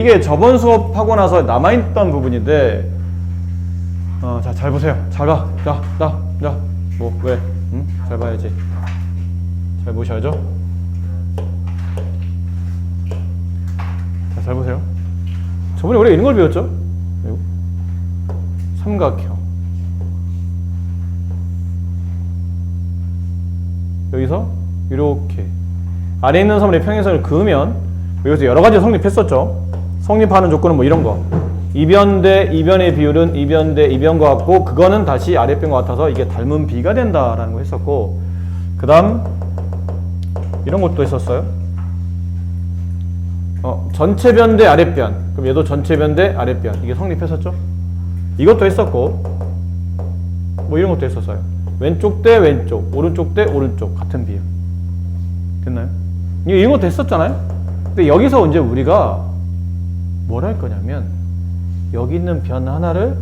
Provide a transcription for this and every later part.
이게 저번 수업 하고 나서 남아있던 부분인데, 어, 자, 잘 보세요. 잘 봐. 자, 자, 자. 뭐, 왜? 응? 잘 봐야지. 잘 보셔야죠. 자, 잘 보세요. 저번에 우리가 이런 걸 배웠죠? 삼각형. 여기서 이렇게 아래 있는 선의 평행선을 그으면 여기서 여러 가지 성립했었죠. 성립하는 조건은 뭐 이런 거. 이변 대 이변의 비율은 이변 대 이변과 같고 그거는 다시 아랫변과 같아서 이게 닮은 비가 된다라는 거 했었고 그 다음 이런 것도 했었어요. 어, 전체 변 대 아랫변. 그럼 얘도 전체 변 대 아랫변. 이게 성립했었죠? 이것도 했었고 뭐 이런 것도 했었어요. 왼쪽 대 왼쪽, 오른쪽 대 오른쪽 같은 비율. 됐나요? 이거 이런 것도 했었잖아요. 근데 여기서 이제 우리가 뭘 할 거냐면 여기 있는 변 하나를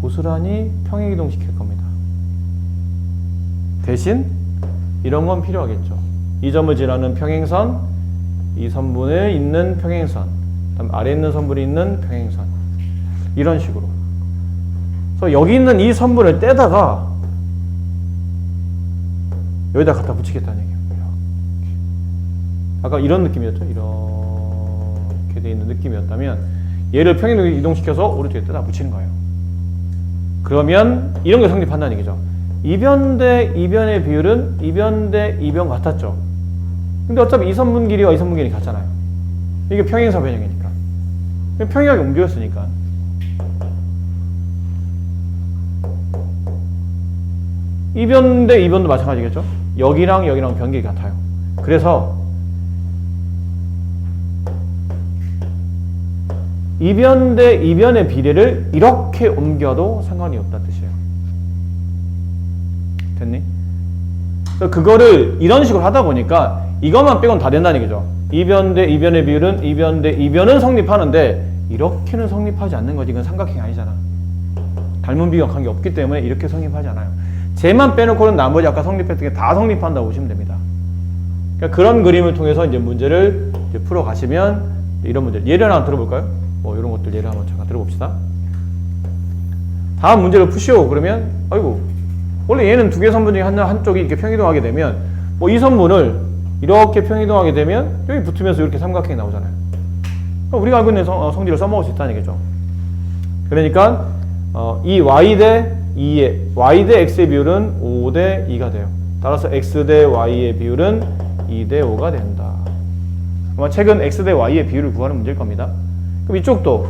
고스란히 평행 이동 시킬 겁니다. 대신 이런 건 필요하겠죠. 이 점을 지나는 평행선, 이 선분에 있는 평행선, 그다음 아래 있는 선분이 있는 평행선. 이런 식으로. 그래서 여기 있는 이 선분을 떼다가 여기다 갖다 붙이겠다는 얘기예요. 아까 이런 느낌이었죠. 이 렇게 돼 있는 느낌이었다면 얘를 평행 이동시켜서 오른쪽에 떼다 붙이는 거예요. 그러면 이런 게 성립한다는 얘기죠. 이변 대 이변의 비율은 이변 대 이변 같았죠. 근데 어차피 이 선분 길이와 이 선분 길이 같잖아요. 이게 평행사 변형이니까. 평행하게 옮겨졌으니까. 이변 대 이변도 마찬가지겠죠? 여기랑 여기랑 변기 같아요. 그래서 이변 대 이변의 비례를 이렇게 옮겨도 상관이 없다 뜻이에요. 됐니? 그거를 이런 식으로 하다 보니까 이것만 빼곤 다 된다는 얘기죠. 이변 대 이변의 비율은 이변 대 이변은 성립하는데 이렇게는 성립하지 않는 거지. 이건 삼각형이 아니잖아. 닮은 비교와 관계 없기 때문에 이렇게 성립하지 않아요. 쟤만 빼놓고는 나머지 아까 성립했던 게 다 성립한다고 보시면 됩니다. 그러니까 그런 그림을 통해서 이제 문제를 이제 풀어 가시면 이런 문제 예를 하나 들어볼까요? 뭐 이런 것들 예를 한번 잠깐 들어봅시다. 다음 문제를 푸시오 그러면 아이고 원래 얘는 두 개 선분 중에 한 한쪽이 이렇게 평이동하게 되면 뭐 이 선분을 이렇게 평이동하게 되면 여기 붙으면서 이렇게 삼각형이 나오잖아요. 우리가 알고 있는 성, 어, 성질을 써먹을 수 있다는 얘기죠. 그러니까 어, 이 y 대 2의 y 대 x의 비율은 5 대 2가 돼요. 따라서 x 대 y의 비율은 2 대 5가 된다. 아마 책은 x 대 y의 비율을 구하는 문제일 겁니다. 그럼 이쪽도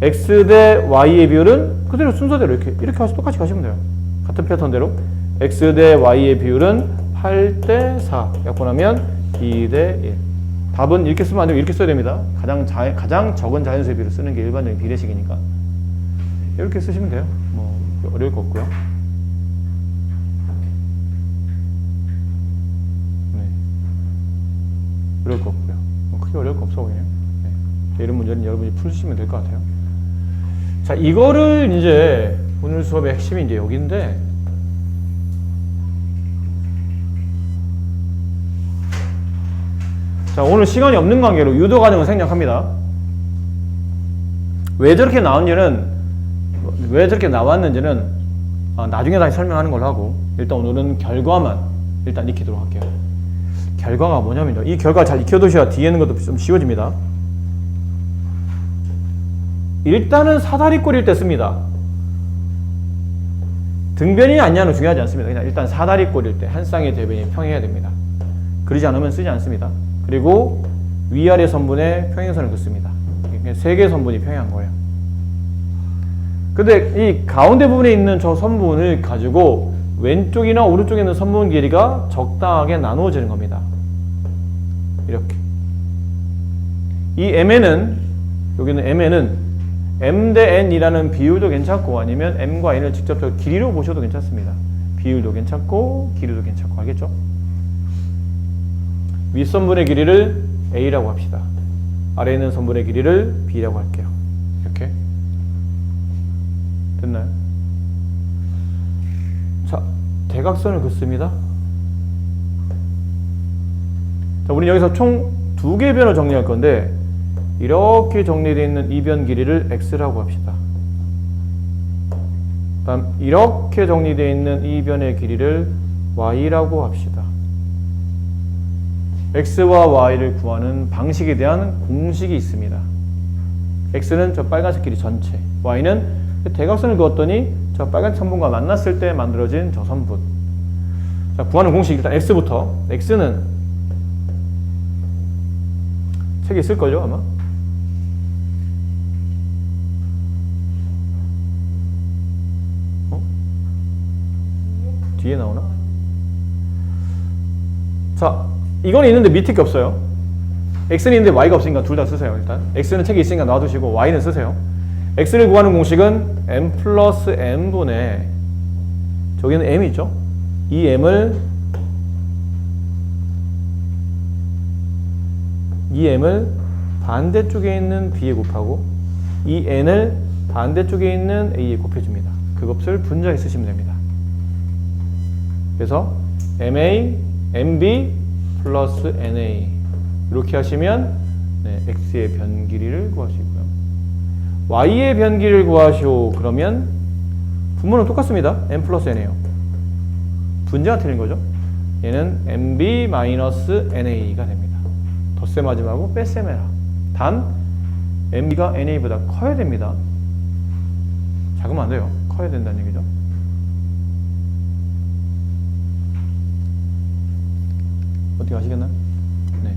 x 대 y의 비율은 그대로 순서대로 이렇게 이렇게 가서 똑같이 가시면 돼요. 같은 패턴대로 x 대 y의 비율은 8 대 4. 약분하면 2 대 1. 답은 이렇게 쓰면 안 되고 이렇게 써야 됩니다. 가장 자, 가장 적은 자연수의 비율을 쓰는 게 일반적인 비례식이니까. 이렇게 쓰시면 돼요. 뭐 어려울 거 없고요. 네. 어려울 거 없고요. 뭐 크게 어려울 거 없어 보이네요. 네. 이런 문제는 여러분이 풀으시면 될 것 같아요. 자, 이거를 이제 오늘 수업의 핵심이 이제 여기인데 자, 오늘 시간이 없는 관계로 유도 과정을 생략합니다. 왜 저렇게 나왔는지는 왜 저렇게 나왔는지는 아, 나중에 다시 설명하는 걸로 하고 일단 오늘은 결과만 일단 익히도록 할게요. 결과가 뭐냐면요. 이 결과 잘 익혀두셔야 뒤에 있는 것도 좀 쉬워집니다. 일단은 사다리꼴일 때 씁니다. 등변이 아니냐는 중요하지 않습니다. 그냥 일단 사다리꼴일 때 한 쌍의 대변이 평행해야 됩니다. 그러지 않으면 쓰지 않습니다. 그리고 위아래 선분의 평행선을 긋습니다. 세 개의 선분이 평행한 거예요. 근데 이 가운데 부분에 있는 저 선분을 가지고 왼쪽이나 오른쪽에 있는 선분 길이가 적당하게 나누어지는 겁니다. 이렇게. 이 mn은 여기는 mn은 m 대 n이라는 비율도 괜찮고 아니면 m과 n을 직접적으로 길이로 보셔도 괜찮습니다. 비율도 괜찮고 길이도 괜찮고 알겠죠? 윗선분의 길이를 a라고 합시다. 아래 있는 선분의 길이를 b라고 할게요. 이렇게. 됐나요? 자, 대각선을 긋습니다. 자, 우리 여기서 총 두 개의 변을 정리할 건데 이렇게 정리되어 있는 이변 길이를 x라고 합시다. 다음 이렇게 정리되어 있는 이변의 길이를 y라고 합시다. x와 y를 구하는 방식에 대한 공식이 있습니다. x는 저 빨간색 길이 전체, y는 대각선을 그었더니 저 빨간 선분과 만났을 때 만들어진 저 선분. 자, 구하는 공식 일단 x부터. x는 책에 있을 걸요, 아마? 뒤에 나오나? 자, 이건 있는데 밑에 게 없어요. x는 있는데 y가 없으니까 둘 다 쓰세요, 일단. x는 책에 있으니까 놔두시고 y는 쓰세요. x를 구하는 공식은 m 플러스 n분의 저기는 m이죠. 이 m을 이 m을 반대쪽에 있는 b에 곱하고 이 n을 반대쪽에 있는 a에 곱해줍니다. 그것을 분자에 쓰시면 됩니다. 그래서 ma, mb 플러스 na 이렇게 하시면 네, x의 변 길이를 구하시고요. y의 변 길이를 구하시오. 그러면 분모는 똑같습니다. m 플러스 n이에요. 분자가 틀린 거죠. 얘는 mb 마이너스 na가 됩니다. 덧셈하지 말고 뺄셈 해라. 단 mb가 na보다 커야 됩니다. 작으면 안 돼요. 커야 된다는 얘기죠. 어떻게 아시겠나요? 네.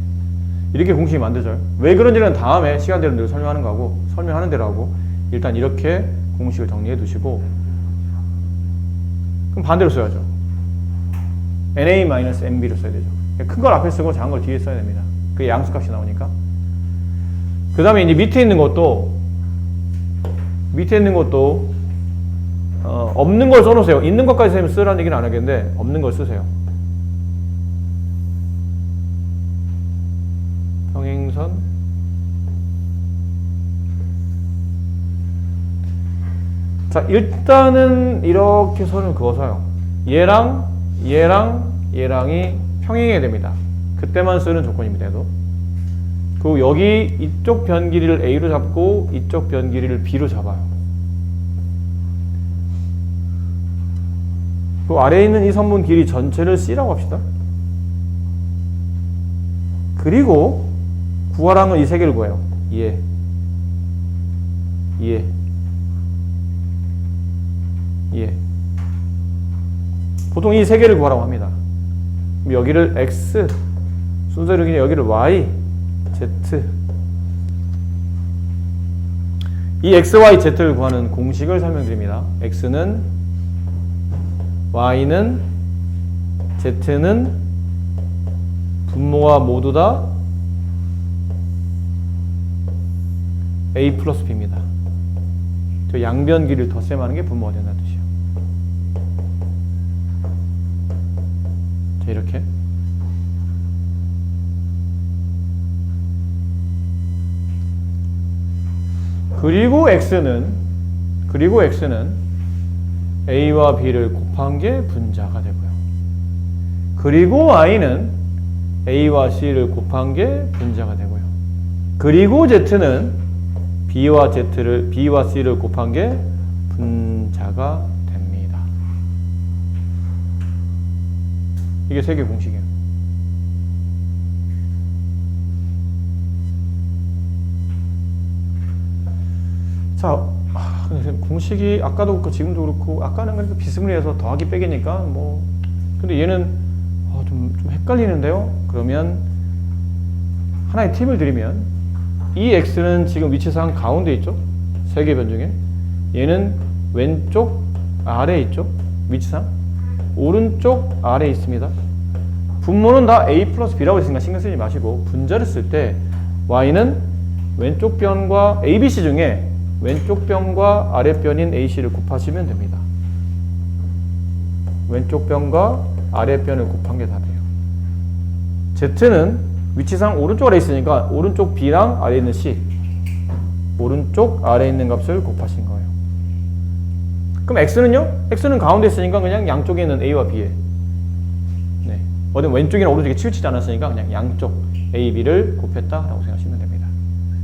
이렇게 공식이 만들어져요. 왜 그런지는 다음에 시간 되는 대로 설명하는 거고 설명하는 대로 하고 일단 이렇게 공식을 정리해 두시고 그럼 반대로 써야죠. na-mb를 써야 되죠. 큰 걸 앞에 쓰고 작은 걸 뒤에 써야 됩니다. 그게 양수값이 나오니까. 그 다음에 이제 밑에 있는 것도 밑에 있는 것도 어, 없는 걸 써놓으세요. 있는 것까지 쓰라는 얘기는 안 하겠는데 없는 걸 쓰세요. 자 일단은 이렇게 선을 그어서요 얘랑 얘랑 얘랑이 평행해야 됩니다 그때만 쓰는 조건입니다 얘도 그리고 여기 이쪽 변 길이를 A로 잡고 이쪽 변 길이를 B로 잡아요 그 아래에 있는 이 선분 길이 전체를 C라고 합시다 그리고 건이세 개를 구해요. 예. 예. 예. 보통 이 세 개를 구하라고 합니다. 여기를 x, 순서로 그냥 여기를 y, z. 이 x, y, z를 구하는 공식을 설명드립니다. x는 y는 z는 분모가 모두 다 a 플러스 b입니다. 저 양변기를 덧셈하는 게 분모가 된다는 뜻이에 이렇게 그리고 x는 그리고 x는 a와 b를 곱한 게 분자가 되고요. 그리고 y는 a와 c를 곱한 게 분자가 되고요. 그리고 z는 b와 z를 b와 c를 곱한 게 분자가 이게 세개 공식이에요. 자, 아, 공식이 아까도 그렇고 지금도 그렇고 아까는 그래도 비스무리해서 더하기 빼기니까 뭐 근데 얘는 어, 좀, 좀 헷갈리는데요. 그러면 하나의 팁을 드리면 이 x는 지금 위치상 가운데 있죠. 세 개 변 중에 얘는 왼쪽 아래에 있죠. 위치상 오른쪽 아래에 있습니다. 분모는 다 a 플러스 b라고 했으니까 신경 쓰지 마시고 분자를 쓸 때 y는 왼쪽 변과 abc 중에 왼쪽 변과 아랫변인 ac를 곱하시면 됩니다. 왼쪽 변과 아랫변을 곱한 게 답이에요. z는 위치상 오른쪽 아래 있으니까 오른쪽 b랑 아래 있는 c 오른쪽 아래 있는 값을 곱하신 거예요. 그럼 x는요? x는 가운데 있으니까 그냥 양쪽에 있는 a와 b에 네. 어디 왼쪽이나 오른쪽에 치우치지 않았으니까 그냥 양쪽 a, b를 곱했다라고 생각하시면 됩니다.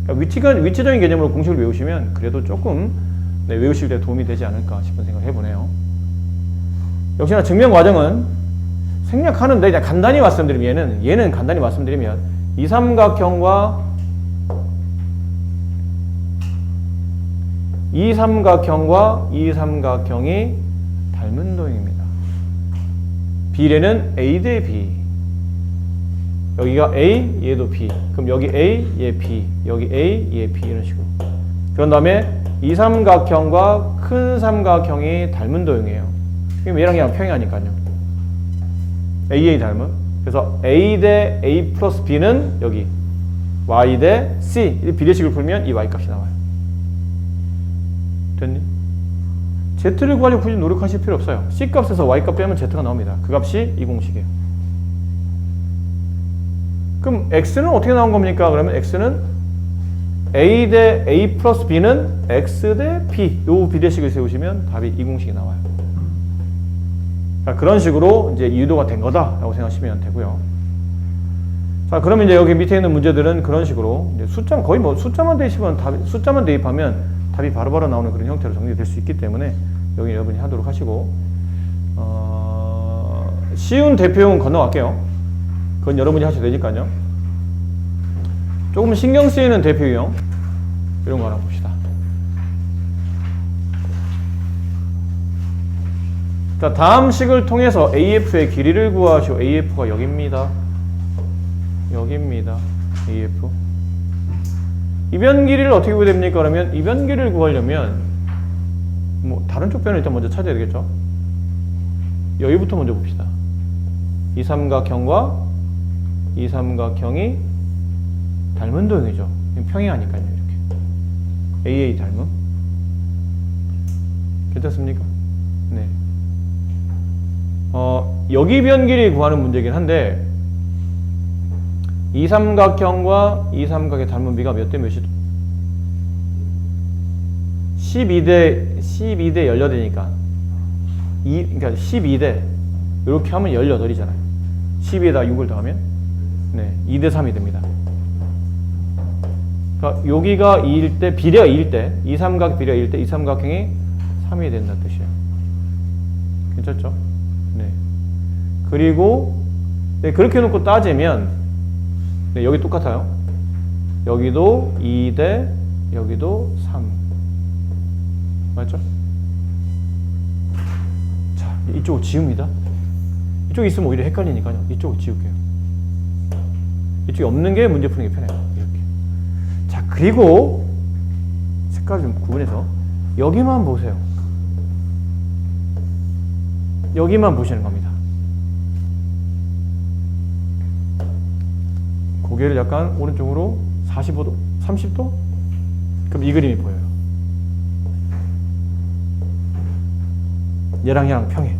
그러니까 위치가, 위치적인 개념으로 공식을 외우시면 그래도 조금 네, 외우실 때 도움이 되지 않을까 싶은 생각을 해보네요. 역시나 증명 과정은 생략하는데 그냥 간단히 말씀드리면 얘는 얘는 간단히 말씀드리면 이 삼각형과 이 삼각형과 이 삼각형이 닮은 도형입니다. 비례는 A 대 B. 여기가 A, 얘도 B. 그럼 여기 A, 얘 B. 여기 A, 얘 B 이런 식으로. 그런 다음에 이 삼각형과 큰 삼각형이 닮은 도형이에요. 그럼 얘랑 얘랑 평행하니까요. A, A 닮은. 그래서 A 대 A 플러스 B는 여기 Y 대 C. 이 비례식을 풀면 이 Y 값이 나와요. 됐니? Z를 구하려고 굳이 노력하실 필요 없어요. C 값에서 Y 값 빼면 Z가 나옵니다. 그 값이 이 공식이에요. 그럼 X는 어떻게 나온 겁니까? 그러면 X는 A 대 A 플러스 B는 X 대 B. 요 비례식을 세우시면 답이 이 공식이 나와요. 자, 그런 식으로 이제 유도가 된 거다라고 생각하시면 되고요. 자, 그러면 이제 여기 밑에 있는 문제들은 그런 식으로 숫자 거의 뭐 숫자만 대입하면 답 숫자만 대입하면 답이 바로 바로 나오는 그런 형태로 정리될 수 있기 때문에 여기 여러분이 하도록 하시고 어, 쉬운 대표형은 건너갈게요. 그건 여러분이 하셔도 되니까요. 조금 신경 쓰이는 대표 유형 이런 거 하나 봅시다. 자, 다음 식을 통해서 AF의 길이를 구하시오. AF가 여기입니다. 여기입니다. AF. 이변 길이를 어떻게 구해야 됩니까? 그러면 이변 길이를 구하려면 뭐 다른 쪽 변을 일단 먼저 찾아야 되겠죠. 여기부터 먼저 봅시다. 이 삼각형과 이 삼각형이 닮은 도형이죠. 평행하니까요, 이렇게. AA 닮음. 괜찮습니까? 네. 어, 여기 변 길이 구하는 문제긴 한데 이 삼각형과 이 삼각의 닮은 비가 몇 대 몇이? 12대 12대 18이니까 이 그러니까 12대 이렇게 하면 18이잖아요. 12에다 6을 더하면 네, 2대 3이 됩니다. 그러니까 여기가 2일 때 비례가 2일 때, 이 삼각 비례가 2일 때 이 삼각형이 3이 된다는 뜻이에요. 괜찮죠? 네. 그리고 네, 그렇게 놓고 따지면 네, 여기 똑같아요. 여기도 2대 여기도 3. 맞죠? 자, 이쪽을 지웁니다. 이쪽에 있으면 오히려 헷갈리니까요. 이쪽을 지울게요. 이쪽에 없는 게 문제 푸는 게 편해요. 이렇게. 자, 그리고 색깔 좀 구분해서 여기만 보세요. 여기만 보시는 겁니다. 고개를 약간 오른쪽으로 45도, 30도? 그럼 이 그림이 보여요. 얘랑 얘랑 평행.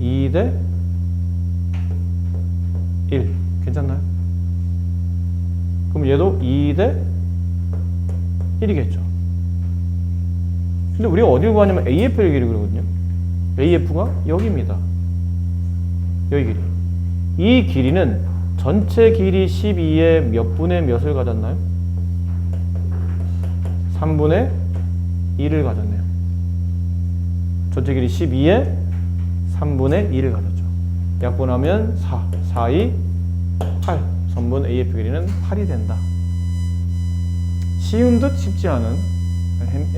2대 1. 괜찮나요? 그럼 얘도 2대 1이겠죠. 근데 우리가 어디를 구하냐면 AF를 길이 그러거든요. AF가 여기입니다. 여기 길이. 이 길이는 전체 길이 12의 몇 분의 몇을 가졌나요? 3분의 1을 가졌네요. 전체 길이 12의 3분의 1을 가졌죠. 약분하면 4, 4, 2, 8. 선분 AF 길이는 8이 된다. 쉬운 듯 쉽지 않은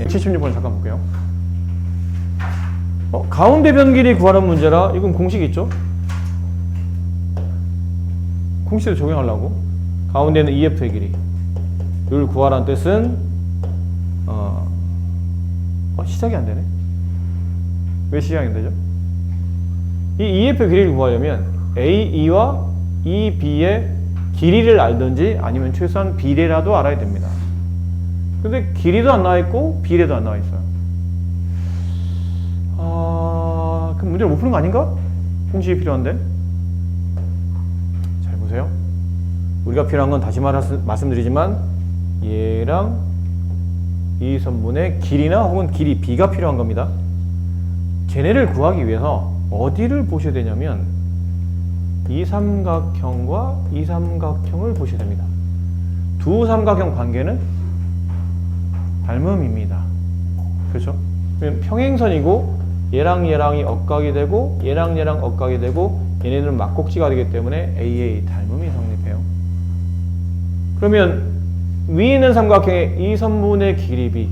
76번 잠깐 볼게요. 어, 가운데 변 길이 구하는 문제라 이건 공식 있죠? 공식을 적용하려고 가운데는 EF의 길이 를 구하라는 뜻은 어, 어, 시작이 안 되네. 왜 시작이 안 되죠? 이 EF의 길이를 구하려면 AE와 EB의 길이를 알든지 아니면 최소한 비례라도 알아야 됩니다. 근데 길이도 안 나와 있고 비례도 안 나와 있어요. 아, 그럼 문제를 못 푸는 거 아닌가? 공식이 필요한데. 잘 보세요. 우리가 필요한 건 다시 말하, 말씀드리지만 얘랑 이 선분의 길이나 혹은 길이 b가 필요한 겁니다. 걔네를 구하기 위해서 어디를 보셔야 되냐면 이 삼각형과 이 삼각형을 보셔야 됩니다. 두 삼각형 관계는 닮음입니다. 그렇죠? 평행선이고 얘랑 얘랑이 억각이 되고 얘랑 얘랑 억각이 되고 얘네들은 막곡지가 되기 때문에 AA 닮음이 성립해요. 그러면 위에 있는 삼각형의 이 선분의 길이 b,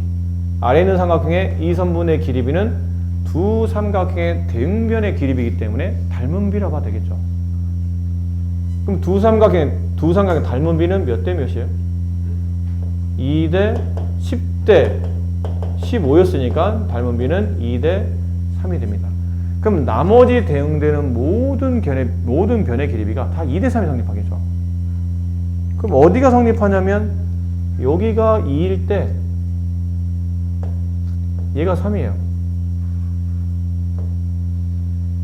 아래 있는 삼각형의 이 선분의 길이 b는 두 삼각형의 대응변의 길이 b이기 때문에 닮은 하면 되겠죠. 그럼 두 삼각형 두 삼각형 닮은 b는 몇 대 몇이에요? 2대 10대 15였으니까 닮은 b는 2대 3이 됩니다. 그럼 나머지 대응되는 모든 변의 모든 변의 길이비가 다 2대 3이 성립하겠죠. 그럼 어디가 성립하냐면 여기가 2일 때 얘가 3이에요.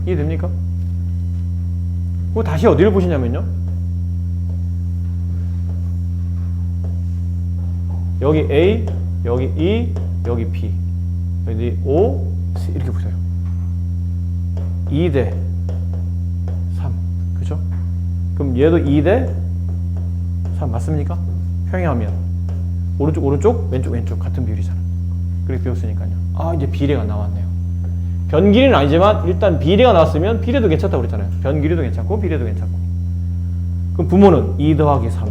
이해됩니까? 그거 다시 어디를 보시냐면요. 여기 A, 여기 E, 여기 B, 여기 O, C 이렇게 보세요. 2대 3. 그죠? 그럼 얘도 2대 3 맞습니까? 평행하면 오른쪽 오른쪽 왼쪽 왼쪽 같은 비율이잖아. 그렇게 배웠으니까요. 아 이제 비례가 나왔네요. 변 길이는 아니지만 일단 비례가 나왔으면 비례도 괜찮다고 그랬잖아요. 변 길이도 괜찮고 비례도 괜찮고. 그럼 부모는 2 더하기 3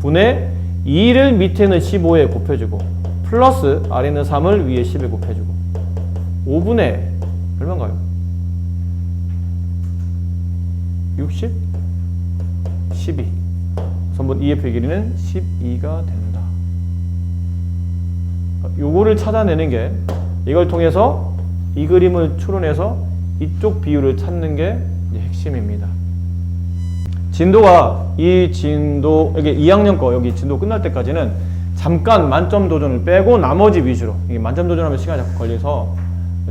분의 2를 밑에는 15에 곱해주고 플러스 아래는 3을 위에 10에 곱해주고 5분의 얼마인가요? 60? 12 선분 2의 길이는 12가 된다. 요거를 찾아내는 게 이걸 통해서 이 그림을 추론해서 이쪽 비율을 찾는 게 핵심입니다. 진도가 이 진도 이게 2학년 거 여기 진도 끝날 때까지는 잠깐 만점 도전을 빼고 나머지 위주로 이게 만점 도전하면 시간이 자꾸 걸려서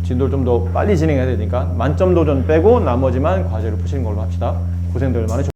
진도를 좀 더 빨리 진행해야 되니까 만점 도전 빼고 나머지만 과제를 푸시는 걸로 합시다. 고생들 많으셨습니다.